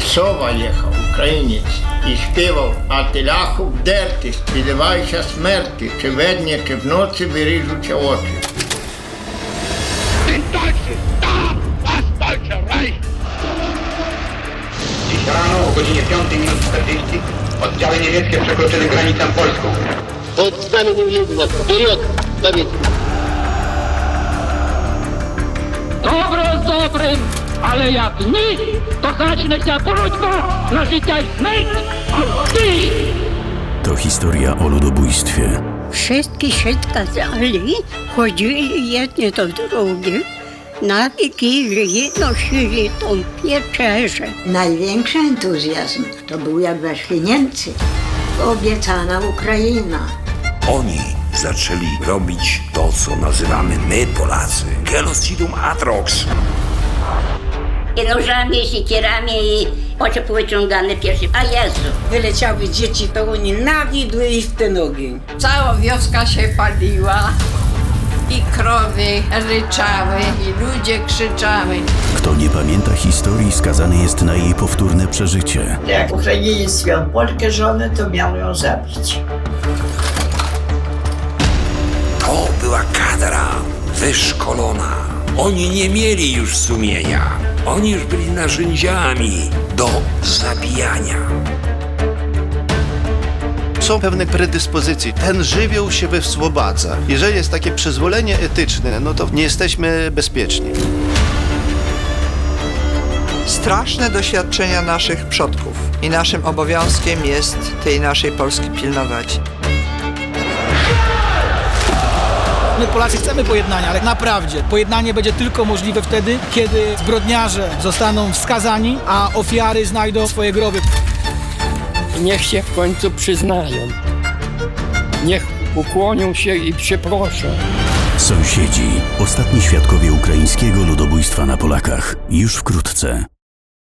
Сова їхав, українець, і співав, а теляху вдерти, сподівайся смерті, чи ведні, чи вночі виріжуться очі. Dziś rano o godzinie 5 minut 40 oddziały niemieckie przekroczyły granicę polską. Pod znamieniem Lublina, wперед, pamiętaj! але як ні, то почнеться боротьба на життя й смерть. А ти! To historia o ludobójstwie. Wszystkie się zgadzali, chodzili jedni do drugich, na Wigilię nosili tą pieczerzę. Największy entuzjazm to był jak weszli Niemcy. Obiecana Ukraina. Oni zaczęli robić to, co nazywamy my, Polacy, genocidum atrox. I nożami, i siekierami, i oczy powyciągane pierwszy. A Jezu! Wyleciały dzieci pełni nawidły i w ten ogień. Cała wioska się paliła i krowy ryczały i ludzie krzyczały. Kto nie pamięta historii, skazany jest na jej powtórne przeżycie. Jak Ukrainiec miał Polkę żonę, to miał ją zabić. To była kadra wyszkolona. Oni nie mieli już sumienia. Oni już byli narzędziami do zabijania. Są pewne predyspozycje. Ten żywioł się wyswobadza. Jeżeli jest takie przyzwolenie etyczne, no to nie jesteśmy bezpieczni. Straszne doświadczenia naszych przodków i naszym obowiązkiem jest tej naszej Polski pilnować. My Polacy chcemy pojednania, ale naprawdę pojednanie będzie tylko możliwe wtedy, kiedy zbrodniarze zostaną wskazani, a ofiary znajdą swoje groby. Niech się w końcu przyznają. Niech ukłonią się i przeproszą. Sąsiedzi. Ostatni świadkowie ukraińskiego ludobójstwa na Polakach. Już wkrótce.